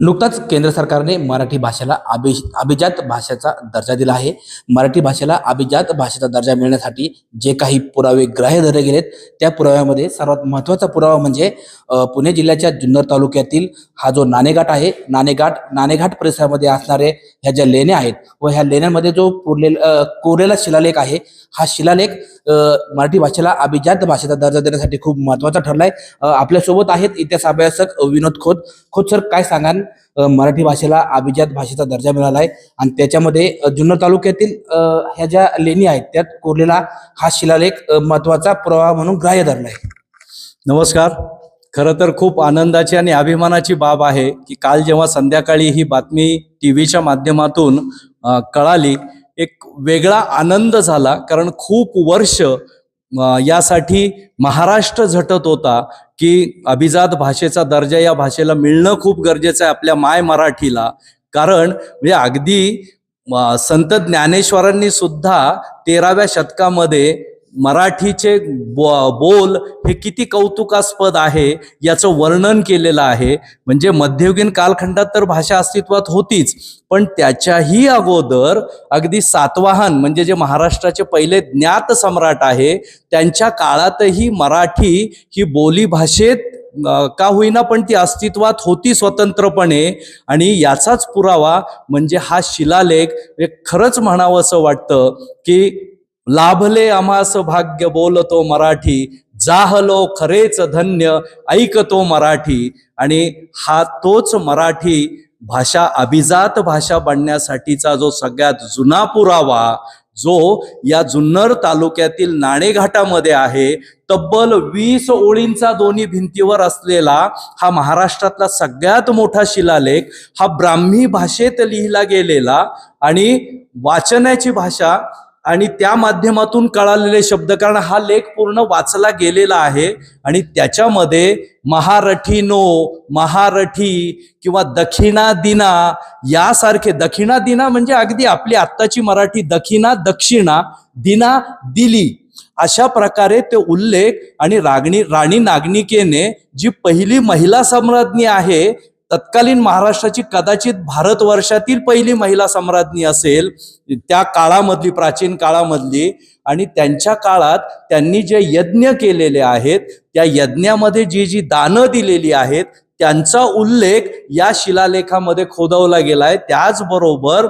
नुकताच केंद्र सरकारने मराठी भाषेला अभि अभिजात भाषेचा दर्जा दिला आहे. मराठी भाषेला अभिजात भाषेचा दर्जा मिळण्यासाठी जे काही पुरावे ग्राह्य धरले गेलेत त्या पुराव्यामध्ये सर्वात महत्त्वाचा पुरावा म्हणजे पुणे जिल्ह्याच्या जुन्नर तालुक्यातील हा जो नाणेघाट आहे नाणेघाट नाणेघाट परिसरामध्ये असणारे ह्या ज्या लेण्या आहेत व ह्या लेण्यांमध्ये जो पुरलेला कोरलेला शिलालेख आहे हा शिलालेख मराठी भाषेला अभिजात भाषेचा दर्जा देण्यासाठी खूप महत्त्वाचा ठरलाय. आपल्यासोबत आहेत इतिहास अभ्यासक विनोद खोत. खोत सर काय सांगाल? मराठी भाषेला अभिजात भाषेचा दर्जा मिळाला आहे आणि त्याच्यामध्ये जुन्नर तालुक्यातील ह्या ज्या लेणी आहेत त्यात कोरलेला हा शिलालेख महत्त्वाचा प्रवाह म्हणून ग्राह्य धरला आहे नमस्कार. खरं तर खूप आनंदाची आणि अभिमानाची बाब आहे की काल जेव्हा संध्याकाळी ही बातमी टी व्हीच्या माध्यमातून कळाली एक वेगळा आनंद झाला कारण खूप वर्ष यासाठी महाराष्ट्र झटत होता की अभिजात भाषेचा दर्जा या भाषेला मिळणं खूप गरजेचं आहे आपल्या माय मराठीला. कारण म्हणजे अगदी संत ज्ञानेश्वरांनी सुद्धा तेराव्या शतकामध्ये मराठीचे बो- बोल हे किती कौतुकास्पद आहे याचं वर्णन केलेलं आहे. म्हणजे मध्ययुगीन कालखंडात तर भाषा अस्तित्वात होतीच पण त्याच्याही अगोदर अगदी सातवाहन म्हणजे जे महाराष्ट्राचे पहिले ज्ञात सम्राट आहे त्यांच्या काळातही मराठी ही बोली भाषेत का होईना पण ती अस्तित्वात होती स्वतंत्रपणे. आणि याचाच पुरावा म्हणजे हा शिलालेख खरंच म्हणावं असं वाटतं की लाभले आमास भाग्य बोलतो मराठी. जाहलो खरेच धन्य ऐकतो मराठी. आणि हा तोच मराठी भाषा अभिजात भाषा बनण्यासाठीचा जो सगळ्यात जुना पुरावा जो या जुन्नर तालुक्यातील नाणेघाटामध्ये आहे तब्बल वीस ओळींचा दोन्ही भिंतीवर असलेला हा महाराष्ट्रातला सगळ्यात मोठा शिलालेख हा ब्राह्मी भाषेत लिहिला गेलेला आणि वाचनाची भाषा आणि त्या माध्यमातून कळालेले शब्द कारण हा लेख पूर्ण वाचला गेलेला आहे. आणि त्याच्यामध्ये महारठीनो महारठी किंवा दक्षिणा दिना यासारखे दक्षिणा दिना म्हणजे अगदी आपली आत्ताची मराठी दक्षिणा दक्षिणा दिना दिली. अशा प्रकारे ते उल्लेख आणि रागणी राणी नागनिकेने जी पहिली महिला सम्राज्ञी आहे तत्कालीन महाराष्ट्राची कदाचित भारतवर्षातील पहिली महिला सम्राज्ञी असेल त्या काळामधली प्राचीन काळामधली. आणि त्यांच्या काळात त्यांनी जे यज्ञ केलेले आहेत त्या यज्ञामध्ये जी जी दानं दिलेली आहेत त्यांचा उल्लेख या शिलालेखामध्ये खोदवला गेलाय. त्याचबरोबर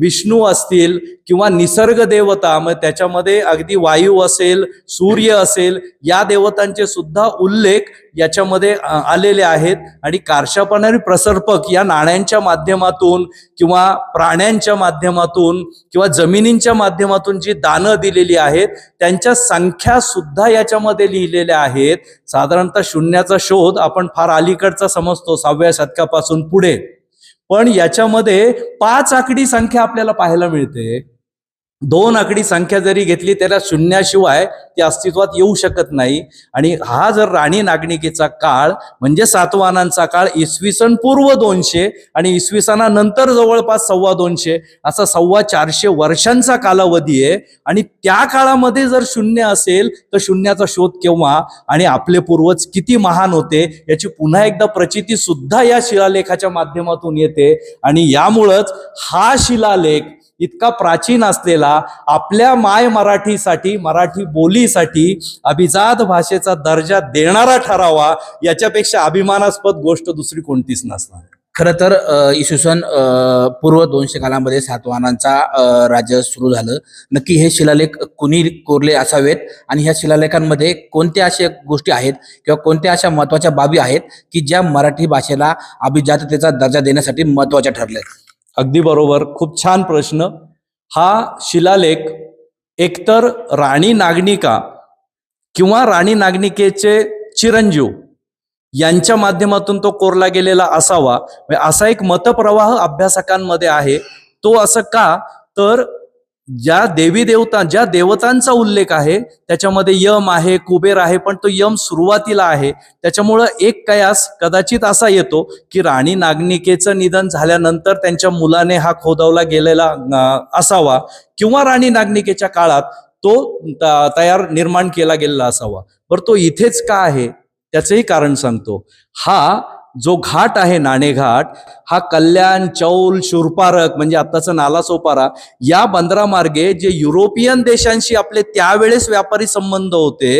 विष्णू असतील किंवा निसर्ग देवता मग त्याच्यामध्ये अगदी वायू असेल सूर्य असेल या देवतांचे सुद्धा उल्लेख याच्यामध्ये आलेले आहेत. आणि कारशापण आणि प्रसर्पक या नाण्यांच्या माध्यमातून किंवा प्राण्यांच्या माध्यमातून किंवा जमिनींच्या माध्यमातून जी दानं दिलेली आहेत त्यांच्या संख्या सुद्धा याच्यामध्ये लिहिलेल्या आहेत. साधारणतः शून्याचा शोध आपण फार अलीकडचा समजतो सहाव्या शतकापासून पुढे. पण याच्यामध्ये पाच आकडी संख्या आपल्याला पाहायला मिळते. दोन आकडी संख्या जरी घेतली त्याला शून्याशिवाय ती अस्तित्वात येऊ शकत नाही. आणि हा जर राणी नागणिकेचा काळ म्हणजे सातवाहनांचा काळ इसवी सन पूर्व दोनशे आणि इसवी सनानंतर जवळपास सव्वा दोनशे असा सव्वा चारशे वर्षांचा कालावधी आहे. आणि त्या काळामध्ये जर शून्य असेल तर शून्याचा शोध केव्हा आणि आपले पूर्वज किती महान होते याची पुन्हा एकदा प्रचिती सुद्धा या शिलालेखाच्या माध्यमातून येते. आणि यामुळंच हा शिलालेख इतका प्राचीन असलेला आपल्या माय मराठीसाठी मराठी बोलीसाठी अभिजात भाषेचा दर्जा देणारा ठरावा याच्यापेक्षा अभिमानास्पद गोष्ट दुसरी कोणतीच नसणार. खरं तर इसवी सन पूर्व दोनशे कालामध्ये सातवाहनांचा राज्य सुरू झालं. नक्की हे शिलालेख कुणी कोरले असावेत? आणि ह्या शिलालेखांमध्ये कोणत्या अशा गोष्टी आहेत किंवा कोणत्या अशा महत्त्वाच्या बाबी आहेत की ज्या मराठी भाषेला अभिजाततेचा दर्जा देण्यासाठी महत्त्वाच्या ठरल्या अगदी बरोबर. खूप छान प्रश्न. हा शिलालेख एकतर राणी नागनिका किंवा राणी नागनिकेचे चिरंजीव यांच्या माध्यमातून तो कोरला गेलेला असावा. म्हणजे असा एक मतप्रवाह अभ्यासकांमध्ये आहे. तो असं का? तर ज्या देवी देवता ज्या देवतांचा उल्लेख आहे त्याच्यामध्ये यम आहे कुबेर आहे पण तो यम सुरुवातीला आहे. त्याच्यामुळं एक कयास कदाचित असा येतो की राणी नागनिकेचं निधन झाल्यानंतर त्यांच्या मुलाने हा खोदवला गेलेला असावा किंवा राणी नागनिकेच्या काळात तो त- तयार निर्माण केला गेलेला असावा. बरं तो इथेच का आहे? त्याचंही कारण सांगतो. हा जो घाट आहे नाणेघाट हा कल्याण चौल शूरपारक म्हणजे आत्ताचा नालासोपारा या बंदरामार्गे जे युरोपियन देशांशी आपले त्यावेळेस व्यापारी संबंध होते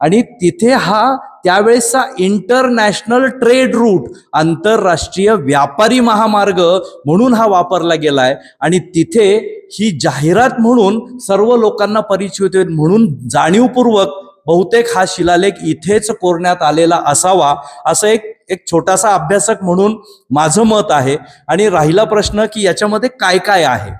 आणि तिथे हा त्यावेळेसचा इंटरनॅशनल ट्रेड रूट आंतरराष्ट्रीय व्यापारी महामार्ग म्हणून हा वापरला गेलाय आणि तिथे ही जाहिरात म्हणून सर्व लोकांना परिचित होईल म्हणून जाणीवपूर्वक बहुतेक हा शिलालेख इथेच कोरण्यात आलेला असावा असं एक एक छोटासा अभ्यासक म्हणून माझं मत आहे. आणि राहिला प्रश्न की याच्यामध्ये काय काय आहे?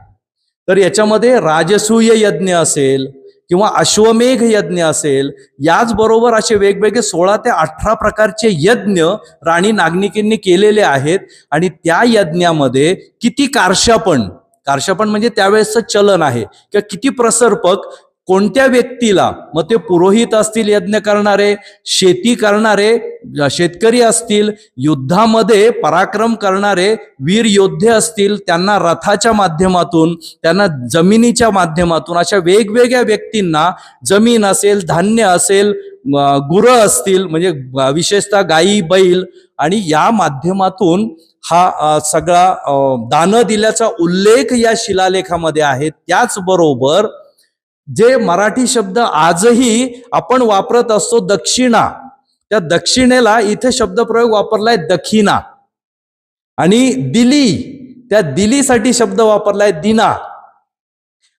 तर याच्यामध्ये राजसूय यज्ञ असेल किंवा अश्वमेघ यज्ञ असेल याचबरोबर असे वेगवेगळे सोळा ते अठरा प्रकारचे यज्ञ राणी नागनिकींनी केलेले आहेत. आणि त्या यज्ञामध्ये किती कारशापण कारशापण म्हणजे त्यावेळेसचं चलन आहे किंवा किती प्रसर्पक कोणत्या व्यक्तीला? मग ते पुरोहित असतील यज्ञ करणारे शेती करणारे शेतकरी असतील युद्धामध्ये पराक्रम करणारे वीर योद्धे असतील त्यांना रथाच्या माध्यमातून त्यांना जमिनीच्या माध्यमातून अशा वेगवेगळ्या व्यक्तींना जमीन असेल धान्य असेल गुरं असतील म्हणजे विशेषतः गाई बैल आणि या माध्यमातून हा सगळा दानं दिल्याचा उल्लेख या शिलालेखामध्ये आहे. त्याचबरोबर जे मराठी शब्द आजही आपण वापरत असतो दक्षिणा त्या दक्षिणेला इथे शब्दप्रयोग वापरलाय दखिना आणि दिली त्या दिलीसाठी शब्द वापरलाय दिना.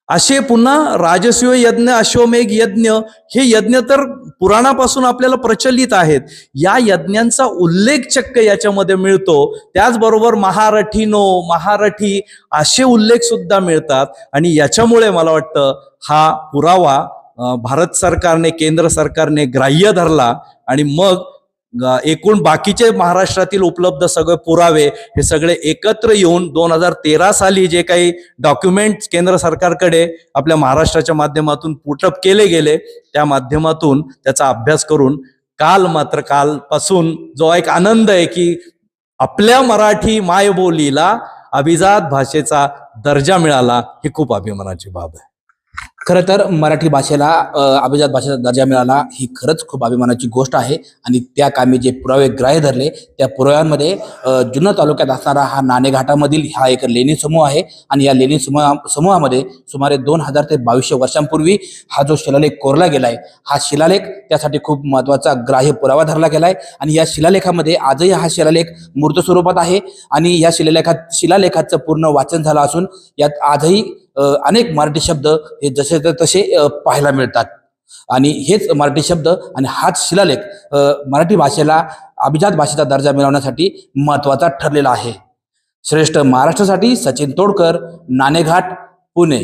असे पुन्हा राजसूय यज्ञ अश्वमेघ यज्ञ हे यज्ञ तर पुराणापासून आपल्याला प्रचलित आहेत. या यज्ञांचा उल्लेख चक्क याच्यामध्ये मिळतो. त्याचबरोबर महारठीनो महारठी असे उल्लेख सुद्धा मिळतात. आणि याच्यामुळे मला वाटतं हा पुरावा भारत सरकारने केंद्र सरकारने ग्राह्य धरला आणि मग एकूण बाकीचे महाराष्ट्रातील उपलब्ध सगळे पुरावे हे सगळे एकत्र येऊन दोन हजार तेरा साली जे काही डॉक्युमेंट केंद्र सरकारकडे आपल्या महाराष्ट्राच्या माध्यमातून पुटअप केले गेले त्या माध्यमातून त्याचा अभ्यास करून काल मात्र कालपासून जो एक आनंद आहे की आपल्या मराठी मायबोलीला अभिजात भाषेचा दर्जा मिळाला ही खूप अभिमानाची बाब आहे. खरं तर मराठी भाषेला अभिजात भाषेचा दर्जा मिळाला ही खरंच खूप अभिमानाची गोष्ट आहे. आणि त्या कामी जे पुरावे ग्राह्य धरले त्या पुराव्यांमध्ये जुन्नर तालुक्यात असणारा हा नाणेघाटामधील हा एक लेणी समूह आहे. आणि या लेणी समूहा समूहामध्ये सुमारे दोन हजार ते बावीसशे वर्षांपूर्वी हा जो शिलालेख कोरला गेला आहे हा शिलालेख त्यासाठी खूप महत्त्वाचा ग्राह्य पुरावा धरला गेला आहे आणि या शिलालेखामध्ये आजही हा शिलालेख मूर्त स्वरूपात आहे. आणि या शिलालेखात शिलालेखाचं पूर्ण वाचन झालं असून यात आजही अनेक मराठी शब्द हे जसे तसे पाहायला मिळतात. आणि हेच मराठी शब्द आणि हाच शिलालेख मराठी भाषेला अभिजात भाषेचा दर्जा मिळवण्यासाठी महत्त्वाचा ठरलेला आहे. श्रेष्ठ महाराष्ट्रासाठी सचिन तोडकर नाणेघाट पुणे.